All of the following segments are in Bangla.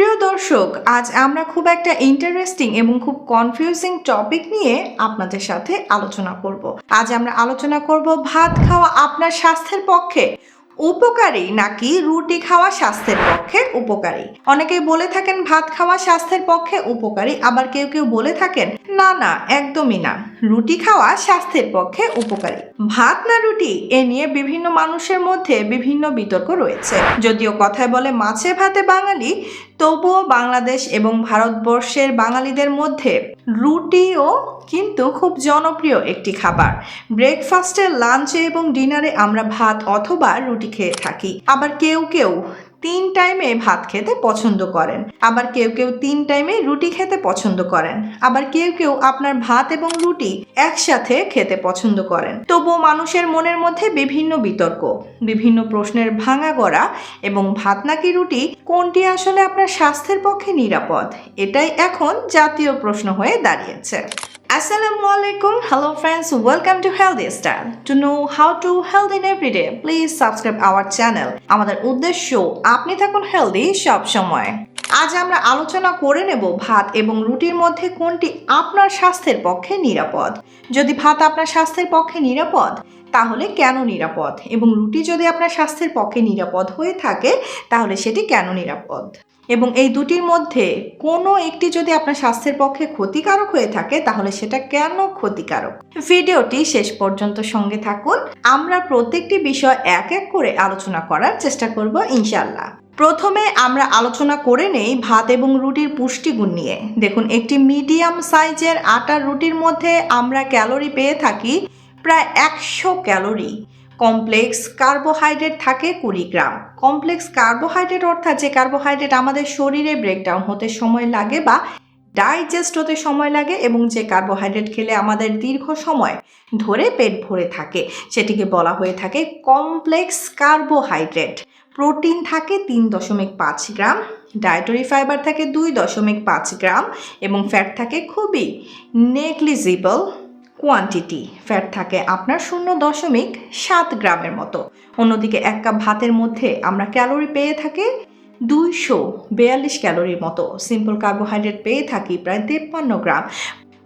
প্রিয় দর্শক, আজ আমরা খুব একটা ইন্টারেস্টিং এবং খুব কনফিউজিং টপিক নিয়ে আপনাদের সাথে আলোচনা করব। আজ আমরা আলোচনা করব ভাত খাওয়া আপনার স্বাস্থ্যের পক্ষে। উপকারী নাকি রুটি খাওয়া স্বাস্থ্যের পক্ষে উপকারী? অনেকেই বলে থাকেন ভাত খাওয়া স্বাস্থ্যের পক্ষে উপকারী, আবার কেউ কেউ বলে থাকেন, না না, একদমই না। রুটি খাওয়া স্বাস্থ্যের পক্ষে উপকারী। ভাত না রুটি, এ নিয়ে বিভিন্ন মানুষের মধ্যে বিভিন্ন বিতর্ক রয়েছে। যদিও কথায় বলে মাছে ভাতে বাঙালি, তবুও বাংলাদেশ এবং ভারতবর্ষের বাঙালিদের মধ্যে রুটিও কিন্তু খুব জনপ্রিয় একটি খাবার। ব্রেকফাস্টে, লাঞ্চে এবং ডিনারে আমরা ভাত অথবা রুটি খেয়ে থাকি। আবার কেউ কেউ তিন টাইমে ভাত খেতে পছন্দ করেন। আবার কেউ কেউ তিন টাইমে রুটি খেতে পছন্দ করেন। আবার কেউ কেউ আপনার ভাত এবং রুটি একসাথে খেতে পছন্দ করেন। তবুও মানুষের মনের মধ্যে বিভিন্ন বিতর্ক, বিভিন্ন প্রশ্নের ভাঙা গড়া এবং ভাত নাকি রুটি কোনটি আসলে আপনার স্বাস্থ্যের পক্ষে নিরাপদ? এটাই এখন জাতীয় প্রশ্ন হয়ে দাঁড়িয়েছে। Assalamu alaikum. Hello friends. Welcome to Healthy Style. To know how to healthy in every day, please subscribe our channel. আমাদের উদ্দেশ্য আপনি থাকুন হেলদি সব সময়। আজ আমরা আলোচনা করে নেব ভাত এবং রুটির মধ্যে কোনটি আপনার স্বাস্থ্যের পক্ষে নিরাপদ যদি ভাত আপনার স্বাস্থ্যের পক্ষে নিরাপদ তাহলে কেন নিরাপদ এবং রুটি যদি আপনার স্বাস্থ্যের পক্ষে নিরাপদ হয়ে থাকে তাহলে সেটি কেন নিরাপদ এবং এই দুটির মধ্যে কোনো একটি যদি আপনার স্বাস্থ্যের পক্ষে ক্ষতিকারক হয়ে থাকে, তাহলে সেটা কেন ক্ষতিকারক? ভিডিওটি শেষ পর্যন্ত সঙ্গে থাকুন। আমরা প্রত্যেকটি বিষয় এক এক করে আলোচনা করার চেষ্টা করব ইনশাল্লাহ প্রথমে আমরা আলোচনা করে নেই ভাত এবং রুটির পুষ্টিগুণ নিয়ে। দেখুন, একটি মিডিয়াম সাইজের আটার রুটির মধ্যে আমরা ক্যালোরি পেয়ে থাকি প্রায় একশো ক্যালোরি। কমপ্লেক্স কার্বোহাইড্রেট থাকে কুড়ি গ্রাম কমপ্লেক্স কার্বোহাইড্রেট অর্থাৎ যে কার্বোহাইড্রেট আমাদের শরীরে ব্রেকডাউন হতে সময় লাগে বা ডাইজেস্ট হতে সময় লাগে এবং যে কার্বোহাইড্রেট খেলে আমাদের দীর্ঘ সময় ধরে পেট ভরে থাকে, সেটিকে বলা হয়ে থাকে কমপ্লেক্স কার্বোহাইড্রেট। প্রোটিন থাকে তিন দশমিক পাঁচ গ্রাম, ডায়েটরি ফাইবার থাকে দুই দশমিক পাঁচ গ্রাম এবং ফ্যাট থাকে খুবই নেগলিজিবল। কোয়ান্টিটি ফ্যাট থাকে আপনার শূন্য দশমিক সাত গ্রামের মতো। অন্যদিকে এক কাপ ভাতের মধ্যে আমরা ক্যালোরি পেয়ে থাকি দুইশো বিয়াল্লিশ ক্যালোরির মতো। সিম্পল কার্বোহাইড্রেট পেয়ে থাকি প্রায় তেপ্পান্ন গ্রাম।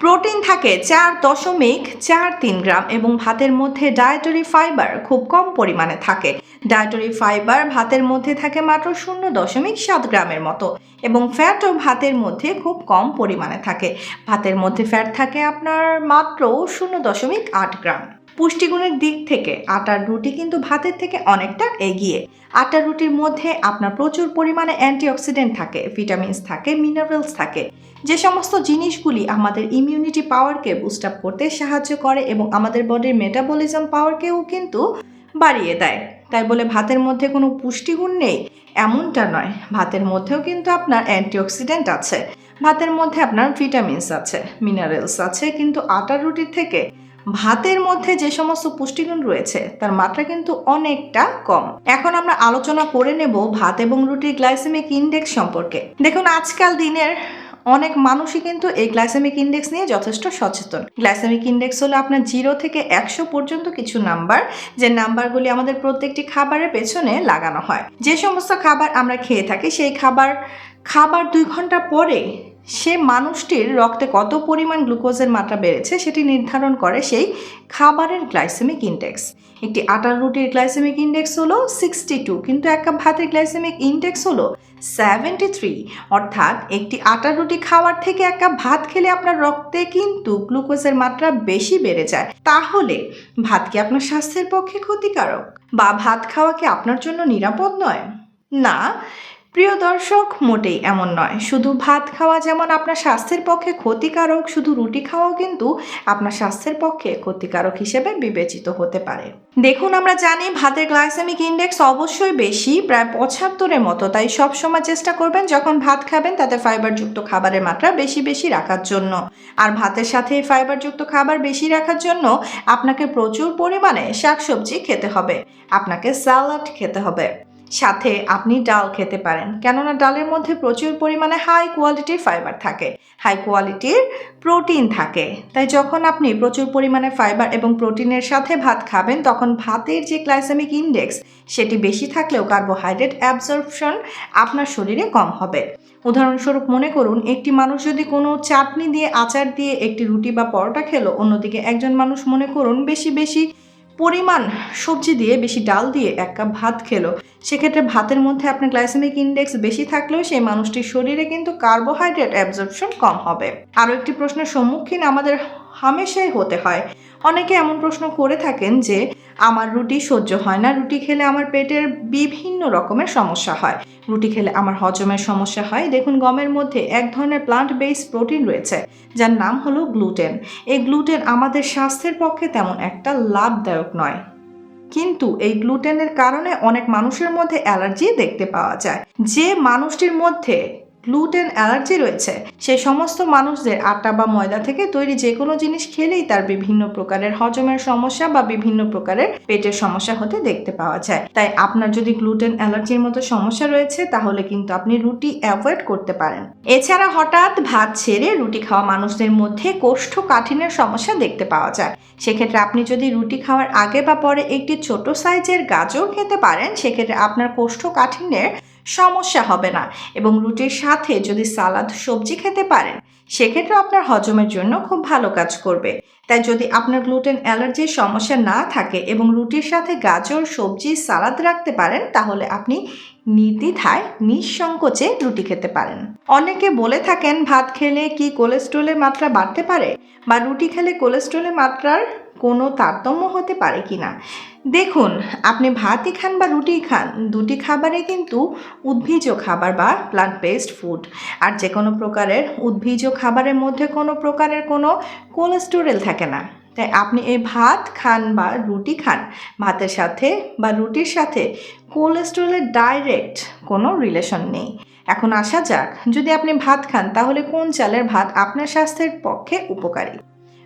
প্রোটিন থাকে চার দশমিক চার তিন গ্রাম এবং ভাতের মধ্যে ডায়েটরি ফাইবার খুব কম পরিমাণে থাকে। ডায়েটরি ফাইবার ভাতের মধ্যে থাকে মাত্র শূন্য দশমিক সাত গ্রামের মতো এবং ফ্যাটও ভাতের মধ্যে খুব কম পরিমাণে থাকে। ভাতের মধ্যে ফ্যাট থাকে আপনার মাত্র শূন্য দশমিক আট গ্রাম। পুষ্টিগুণের দিক থেকে আটার রুটি কিন্তু ভাতের থেকে অনেকটা এগিয়ে। আটার রুটির মধ্যে আপনার প্রচুর পরিমাণে অ্যান্টিঅক্সিডেন্ট থাকে, ভিটামিনস থাকে, মিনারেলস থাকে। যে সমস্ত জিনিসগুলি আমাদের ইমিউনিটি পাওয়ারকে বুস্ট আপ করতে সাহায্য করে এবং আমাদের বডির মেটাবলিজম পাওয়ারকেও কিন্তু বাড়িয়ে দেয়। তাই বলে ভাতের মধ্যে কোনো পুষ্টিগুণ নেই, এমনটা নয়। ভাতের মধ্যেও কিন্তু আপনার অ্যান্টিঅক্সিডেন্ট আছে। ভাতের মধ্যে আপনার ভিটামিনস আছে, মিনারেলস আছে, কিন্তু আটার রুটির থেকে ভাতের মধ্যে যে সমস্ত পুষ্টিগুণ রয়েছে, তার মাত্রা কিন্তু অনেকটা কম। এখন আমরা আলোচনা করে নেব ভাত এবং রুটির গ্লাইসেমিক ইন্ডেক্স সম্পর্কে। দেখুন, আজকাল দিনের অনেক মানুষই কিন্তু এই গ্লাইসেমিক ইন্ডেক্স নিয়ে যথেষ্ট সচেতন। গ্লাইসেমিক ইন্ডেক্স হলো আপনার জিরো থেকে একশো পর্যন্ত কিছু নাম্বার, যে নাম্বারগুলি আমাদের প্রত্যেকটি খাবারের পেছনে লাগানো হয়। যে সমস্ত খাবার আমরা খেয়ে থাকি, সেই খাবার খাবার দুই ঘণ্টা পরে সে মানুষটির রক্তে কত পরিমাণ গ্লুকোজের মাত্রা বেড়েছে সেটি নির্ধারণ করে সেই খাবারের গ্লাইসেমিক ইন্ডেক্স। একটি আটার রুটির গ্লাইসেমিক ইন্ডেক্স হলো সিক্সটি টু, কিন্তু এক কাপ ভাতের গ্লাইসেমিক ইন্ডেক্স হলো সেভেন্টি থ্রি। অর্থাৎ একটি আটার রুটি খাওয়ার থেকে এক কাপ ভাত খেলে আপনার রক্তে কিন্তু গ্লুকোজের মাত্রা বেশি বেড়ে যায়। তাহলে ভাত কি আপনার স্বাস্থ্যের পক্ষে ক্ষতিকারক? বা ভাত খাওয়া কি আপনার জন্য নিরাপদ নয়? না প্রিয় দর্শক, মোটেই এমন নয়। শুধু ভাত খাওয়া যেমন আপনার স্বাস্থ্যের পক্ষে ক্ষতিকারক, শুধু রুটি খাওয়াও কিন্তু আপনার স্বাস্থ্যের পক্ষে ক্ষতিকারক হিসেবে বিবেচিত হতে পারে। দেখুন, আমরা জানি ভাতের গ্লাইসেমিক ইন্ডেক্স অবশ্যই বেশি, প্রায় পঁচাত্তরের মতো। তাই সব সময় চেষ্টা করবেন, যখন ভাত খাবেন, তাতে ফাইবারযুক্ত খাবারের মাত্রা বেশি বেশি রাখার জন্য। আর ভাতের সাথে ফাইবারযুক্ত খাবার বেশি রাখার জন্য আপনাকে প্রচুর পরিমাণে শাকসবজি খেতে হবে। আপনাকে স্যালাড খেতে হবে। সাথে আপনি ডাল খেতে পারেন। কেননা ডালের মধ্যে প্রচুর পরিমাণে হাই কোয়ালিটির ফাইবার থাকে। হাই কোয়ালিটির প্রোটিন থাকে। তাই যখন আপনি প্রচুর পরিমাণে ফাইবার এবং প্রোটিনের সাথে ভাত খাবেন, তখন ভাতের যে গ্লাইসেমিক ইন্ডেক্স সেটি বেশি থাকলেও কার্বোহাইড্রেট অ্যাবজর্পশন আপনার শরীরে কম হবে। উদাহরণস্বরূপ মনে করুন, একটি মানুষ যদি কোনো চাটনি দিয়ে, আচার দিয়ে একটি রুটি বা পরোটা খেলো, অন্যদিকে একজন মানুষ মনে করুন, বেশি বেশি পরিমাণ সবজি দিয়ে বেশি ডাল দিয়ে এক কাপ ভাত খেলো। সেক্ষেত্রে ভাতের মধ্যে আপনার গ্লাইসেমিক ইন্ডেক্স বেশি থাকলেও সেই মানুষটির শরীরে কিন্তু কার্বোহাইড্রেট অ্যাবজর্পশন কম হবে। আরও একটি প্রশ্নের সম্মুখীন আমাদের হামেশাই হতে হয়। অনেকে এমন প্রশ্ন করে থাকেন যে, আমার রুটি সহ্য হয় না। রুটি খেলে আমার পেটের বিভিন্ন রকমের সমস্যা হয়। রুটি খেলে আমার হজমের সমস্যা হয়। দেখুন, গমের মধ্যে এক ধরনের প্লান্ট বেস প্রোটিন রয়েছে, যার নাম হলো গ্লুটেন এই গ্লুটেন আমাদের স্বাস্থ্যের পক্ষে তেমন একটা লাভদায়ক নয়। কিন্তু এই গ্লুটেনের কারণে অনেক মানুষের মধ্যে অ্যালার্জি দেখতে পাওয়া যায়। যে মানুষটির মধ্যে গ্লুটেন অ্যালার্জি রয়েছে। সে সমস্ত মানুষদের আটা বা ময়দা থেকে তৈরি যে কোনো জিনিস খেলেই তার বিভিন্ন প্রকারের হজমের সমস্যা বা বিভিন্ন প্রকারের পেটের সমস্যা হতে দেখতে পাওয়া যায়। তাই আপনার যদি গ্লুটেন অ্যালার্জির মতো সমস্যা রয়েছে, তাহলে কিন্তু আপনি রুটি অ্যাভয়েড করতে পারেন। এছাড়া হঠাৎ ভাত ছেড়ে রুটি খাওয়া মানুষদের মধ্যে কোষ্ঠকাঠিন্যের সমস্যা দেখতে পাওয়া যায়। সেক্ষেত্রে আপনি যদি রুটি খাওয়ার আগে বা পরে একটি ছোট সাইজের গাজর খেতে পারেন, সেক্ষেত্রে আপনার কোষ্ঠকাঠিন্যের সমস্যা হবে না। এবং রুটির সাথে যদি সালাদ, সবজি খেতে পারেন সেক্ষেত্রে আপনার হজমের জন্য খুব ভালো কাজ করবে। তাই যদি আপনার গ্লুটেন অ্যালার্জির সমস্যা না থাকে এবং রুটির সাথে গাজর, সবজি, সালাদ রাখতে পারেন, তাহলে আপনি নির্দ্বিধায়, নিঃসংকোচে রুটি খেতে পারেন। অনেকে বলে থাকেন, ভাত খেলে কি কোলেস্ট্রলের মাত্রা বাড়তে পারে? বা রুটি খেলে কোলেস্ট্রলের মাত্রার কোনো তারতম্য হতে পারে কি না? দেখুন, আপনি ভাতই খান বা রুটি খান, দুটি খাবারে কিন্তু উদ্ভিজ খাবার বা প্লান্ট বেসড ফুড আর যে কোনো প্রকারের উদ্ভিজ খাবারের মধ্যে কোনো প্রকারের কোনো কোলেস্টোরেল থাকে না। তাই আপনি এই ভাত খান বা রুটি খান, ভাতের সাথে বা রুটির সাথে কোলেস্ট্রলের ডাইরেক্ট কোনো রিলেশন নেই। এখন আসা যাক, যদি আপনি ভাত খান, তাহলে কোন চালের ভাত আপনার স্বাস্থ্যের পক্ষে উপকারী?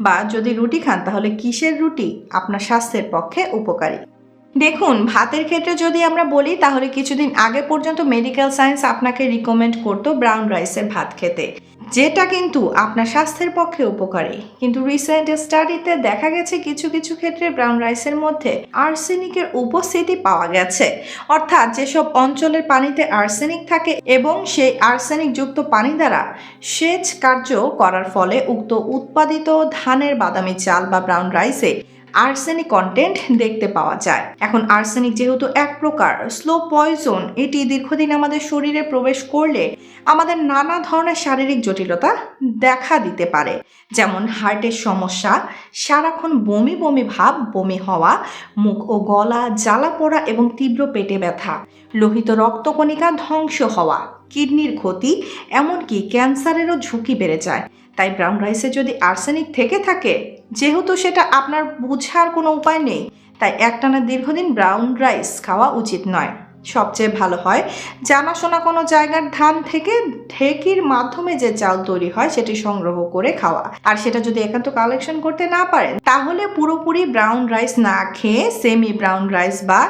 বা যদি রুটি খান তাহলে কিসের রুটি? আপনার স্বাস্থ্যের পক্ষে উপকারী। দেখুন, ভাতের ক্ষেত্রে যদি আমরা বলি, তাহলে কিছুদিন আগে পর্যন্ত মেডিকেল সায়েন্স আপনাকে রিকমেন্ড করতো ব্রাউন রাইসের ভাত খেতে। যেটা কিন্তু আপনার স্বাস্থ্যের পক্ষে উপকারী। কিন্তু রিসেন্ট স্টাডিতে দেখা গেছে কিছু কিছু ক্ষেত্রে ব্রাউন রাইসের মধ্যে আর্সেনিকের উপস্থিতি পাওয়া গেছে। অর্থাৎ যেসব অঞ্চলের পানিতে আর্সেনিক থাকে এবং সেই আর্সেনিক যুক্ত পানি দ্বারা সেচ কার্য করার ফলে উক্ত উৎপাদিত ধানের বাদামি চাল বা ব্রাউন রাইসে আর্সেনিক কন্টেন্ট দেখতে পাওয়া যায়। এখন আর্সেনিক যেহেতু এক প্রকার স্লো পয়জন এটি দীর্ঘদিন আমাদের শরীরে প্রবেশ করলে আমাদের নানা ধরনের শারীরিক জটিলতা দেখা দিতে পারে। যেমন হার্টের সমস্যা, সারাক্ষণ বমি বমি ভাব, বমি হওয়া, মুখ ও গলা, জ্বালা পোড়া এবং তীব্র পেটে ব্যথা, লোহিত রক্তকণিকা ধ্বংস হওয়া। কিডনির ক্ষতি, এমনকি ক্যান্সারেরও ঝুঁকি বেড়ে যায়। তাই ব্রাউন রাইসে যদি আর্সেনিক থেকে থাকে, যেহেতু সেটা আপনার বোঝার কোনো উপায় নেই, তাই একটানা দীর্ঘদিন ব্রাউন রাইস খাওয়া উচিত নয়। সবচেয়ে ভালো হয় জানাশোনা কোনো জায়গার ধান থেকে ঢেকির মাধ্যমে যে চাল তৈরি হয়, সেটি সংগ্রহ করে খাওয়া। আর সেটা যদি একান্ত কালেকশন করতে না পারেন, তাহলে পুরোপুরি ব্রাউন রাইস না খেয়ে সেমি ব্রাউন রাইস বা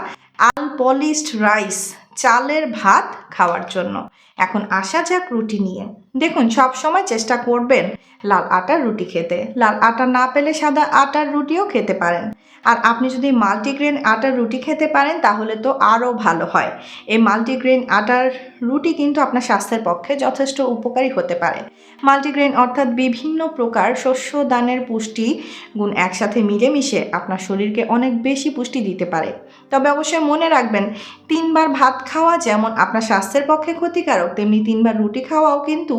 আনপলিশড রাইস চালের ভাত খাওয়ার জন্য। এখন আসা যাক রুটি নিয়ে। দেখুন সব সময় চেষ্টা করবেন লাল আটার রুটি খেতে। লাল আটা না পেলে সাদা আটার রুটিও খেতে পারেন। আর আপনি যদি মাল্টিগ্রেন আটার রুটি খেতে পারেন, তাহলে তো আরও ভালো হয়। এই মাল্টিগ্রেন আটার রুটি কিন্তু আপনার স্বাস্থ্যের পক্ষে যথেষ্ট উপকারী হতে পারে। মাল্টিগ্রেন অর্থাৎ বিভিন্ন প্রকার শস্য দানের পুষ্টি গুণ একসাথে মিলেমিশে আপনার শরীরকে অনেক বেশি পুষ্টি দিতে পারে। তবে অবশ্যই মনে রাখবেন, তিনবার ভাত খাওয়া যেমন আপনার স্বাস্থ্যের পক্ষে ক্ষতিকারক, তেমনি তিনবার রুটি খাওয়াও কিন্তু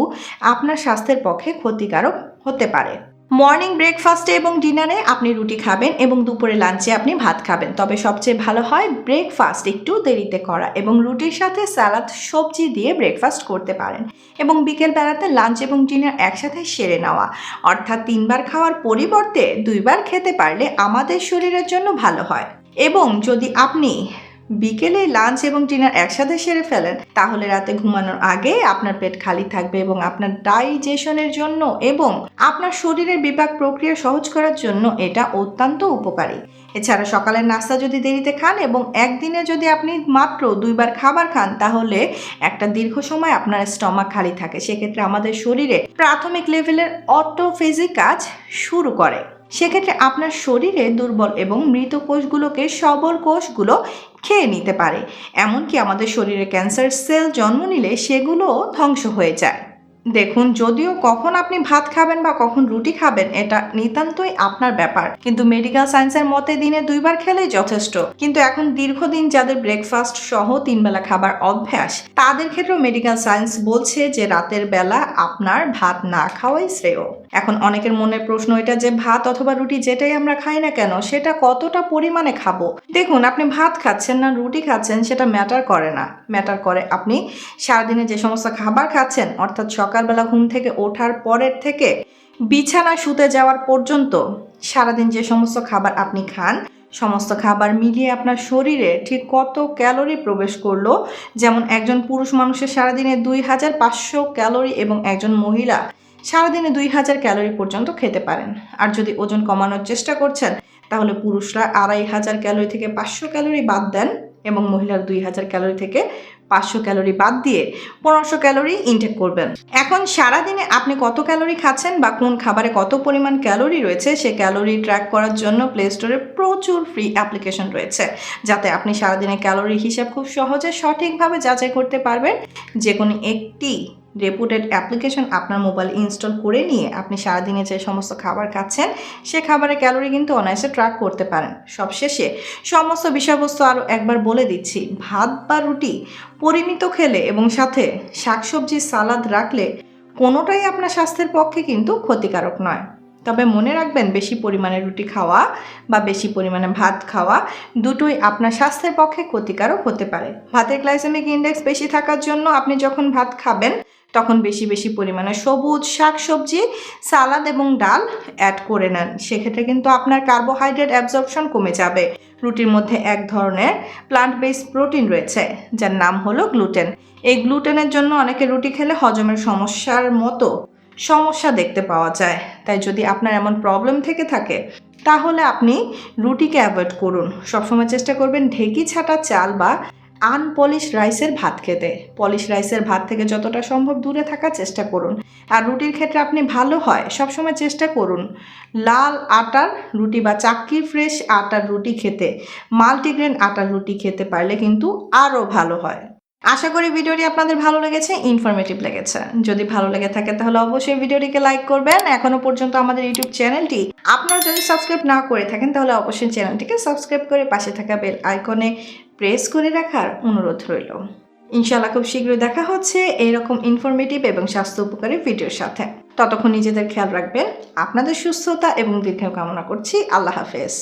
আপনার স্বাস্থ্যের পক্ষে ক্ষতিকারক হতে পারে। মর্নিং ব্রেকফাস্টে এবং ডিনারে আপনি রুটি খাবেন এবং দুপুরে লাঞ্চে আপনি ভাত খাবেন। তবে সবচেয়ে ভালো হয় ব্রেকফাস্ট একটু দেরিতে করা এবং রুটির সাথে স্যালাড সবজি দিয়ে ব্রেকফাস্ট করতে পারেন এবং বিকেল বেলাতে লাঞ্চ এবং ডিনার একসাথে সেরে নেওয়া। অর্থাৎ তিনবার খাওয়ার পরিবর্তে দুইবার খেতে পারলে আমাদের শরীরের জন্য ভালো হয়। এবং যদি আপনি বিকেলে লাঞ্চ এবং ডিনার একসাথে সেরে ফেলেন, তাহলে রাতে ঘুমানোর আগে আপনার পেট খালি থাকবে এবং আপনার ডাইজেশনের জন্য এবং আপনার শরীরের বিপাক প্রক্রিয়া সহজ করার জন্য এটা অত্যন্ত উপকারী। এছাড়া সকালের নাস্তা যদি দেরিতে খান এবং একদিনে যদি আপনি মাত্র দুইবার খাবার খান, তাহলে একটা দীর্ঘ সময় আপনার স্টমাক খালি থাকে। সেক্ষেত্রে আমাদের শরীরে প্রাথমিক লেভেলের অটোফেজি কাজ শুরু করে। সেক্ষেত্রে আপনার শরীরে দুর্বল এবং মৃত কোষগুলোকে সবল কোষগুলো খেয়ে নিতে পারে। এমনকি আমাদের শরীরে ক্যান্সার সেল জন্ম নিলে সেগুলোও ধ্বংস হয়ে যায়। দেখুন, যদিও কখন আপনি ভাত খাবেন বা কখন রুটি খাবেন, এটা নিতান্তই আপনার ব্যাপার। কিন্তু মেডিকেল সায়েন্সের মতে দিনে দুইবার খেলেই যথেষ্ট। কিন্তু এখন দীর্ঘদিন যাদের ব্রেকফাস্ট সহ তিনবেলা খাবার অভ্যাস, তাদের ক্ষেত্রেও মেডিকেল সায়েন্স বলছে যে রাতের বেলা আপনার ভাত না খাওয়াই শ্রেয়। এখন অনেকের মনে প্রশ্ন এটা যে ভাত অথবা রুটি যেটাই আমরা খাই না কেন, সেটা কতটা পরিমাণে খাব? দেখুন, আপনি ভাত খাচ্ছেন না, রুটি খাচ্ছেন, সেটা ম্যাটার করে না। ম্যাটার করে আপনি সারাদিনে যে সমস্ত খাবার খাচ্ছেন, অর্থাৎ সকালবেলা ঘুম থেকে ওঠার পরের থেকে বিছানা শুতে যাওয়ার পর্যন্ত সারাদিন যে সমস্ত খাবার আপনি খান, সমস্ত খাবার মিলিয়ে আপনার শরীরে ঠিক কত ক্যালোরি প্রবেশ করল? যেমন একজন পুরুষ মানুষের সারাদিনে দুই হাজার পাঁচশো ক্যালোরি এবং একজন মহিলা সারাদিনে দুই হাজার ক্যালোরি পর্যন্ত খেতে পারেন। আর যদি ওজন কমানোর চেষ্টা করছেন, তাহলে পুরুষরা আড়াই হাজার ক্যালোরি থেকে পাঁচশো ক্যালোরি বাদ দেন এবং মহিলার দুই হাজার ক্যালোরি থেকে পাঁচশো ক্যালোরি বাদ দিয়ে পনেরোশো ক্যালোরি ইনটেক করবেন। এখন সারাদিনে আপনি কত ক্যালোরি খাচ্ছেন বা কোন খাবারে কত পরিমাণ ক্যালোরি রয়েছে, সে ক্যালোরি ট্র্যাক করার জন্য প্লে স্টোরে প্রচুর ফ্রি অ্যাপ্লিকেশন রয়েছে, যাতে আপনি সারাদিনে ক্যালোরি হিসাব খুব সহজে সঠিকভাবে যাচাই করতে পারবেন। যে কোনো একটি রেপুটেড অ্যাপ্লিকেশন আপনার মোবাইল ইনস্টল করে নিয়ে আপনি সারাদিনে যে সমস্ত খাবার খাচ্ছেন, সে খাবারের ক্যালোরি কিন্তু অনায়াসে ট্র্যাক করতে পারেন। সবশেষে সমস্ত বিষয়বস্তু আরও একবার বলে দিচ্ছি। ভাত বা রুটি পরিমিত খেলে এবং সাথে শাকসবজি, সালাদ রাখলে কোনোটাই আপনার স্বাস্থ্যের পক্ষে কিন্তু ক্ষতিকারক নয়। তবে মনে রাখবেন বেশি পরিমাণে রুটি খাওয়া বা বেশি পরিমাণে ভাত খাওয়া দুটোই আপনার স্বাস্থ্যের পক্ষে ক্ষতিকারক হতে পারে। ভাতের গ্লাইসেমিক ইন্ডেক্স বেশি থাকার জন্য আপনি যখন ভাত খাবেন, তখন বেশি বেশি পরিমাণে সবুজ শাকসবজি, সালাদ এবং ডাল অ্যাড করে নেন। সেক্ষেত্রে কিন্তু আপনার কার্বোহাইড্রেট অ্যাবজর্পশন কমে যাবে। রুটির মধ্যে এক ধরনের প্লান্ট বেসড প্রোটিন রয়েছে, যার নাম হলো গ্লুটেন এই গ্লুটেনের জন্য অনেকে রুটি খেলে হজমের সমস্যার মতো সমস্যা দেখতে পাওয়া যায়। তাই যদি আপনার এমন প্রবলেম থেকে থাকে, তাহলে আপনি রুটিকে অ্যাভয়েড করুন। সবসময় চেষ্টা করবেন ঢেকি ছাটা চাল বা আনপলিশ রাইসের ভাত খেতে। পলিশ রাইসের ভাত থেকে যতটা সম্ভব দূরে থাকার চেষ্টা করুন। আর রুটির ক্ষেত্রে আপনি ভালো হয়, সবসময় চেষ্টা করুন লাল আটার রুটি বা চাক্কি ফ্রেশ আটার রুটি খেতে। মাল্টিগ্রেন আটার রুটি খেতে পারলে কিন্তু আরও ভালো হয়। আশা করি ভিডিওটি আপনাদের ভালো লেগেছে ইনফরমেটিভ লেগেছে। যদি ভালো লেগে থাকে তাহলে অবশ্যই ভিডিওটিকে লাইক করবেন। এখনও পর্যন্ত আমাদের ইউটিউব চ্যানেলটি আপনারা যদি সাবস্ক্রাইব না করে থাকেন তাহলে অবশ্যই চ্যানেলটিকে সাবস্ক্রাইব করে পাশে থাকা বেল আইকনে প্রেস করে রাখার অনুরোধ রইল। ইনশাল্লাহ খুব শীঘ্রই দেখা হচ্ছে এইরকম ইনফরমেটিভ এবং স্বাস্থ্য উপকারী ভিডিওর সাথে। ততক্ষণ নিজেদের খেয়াল রাখবেন। আপনাদের সুস্থতা এবং দীর্ঘ কামনা করছি। আল্লাহ হাফেজ।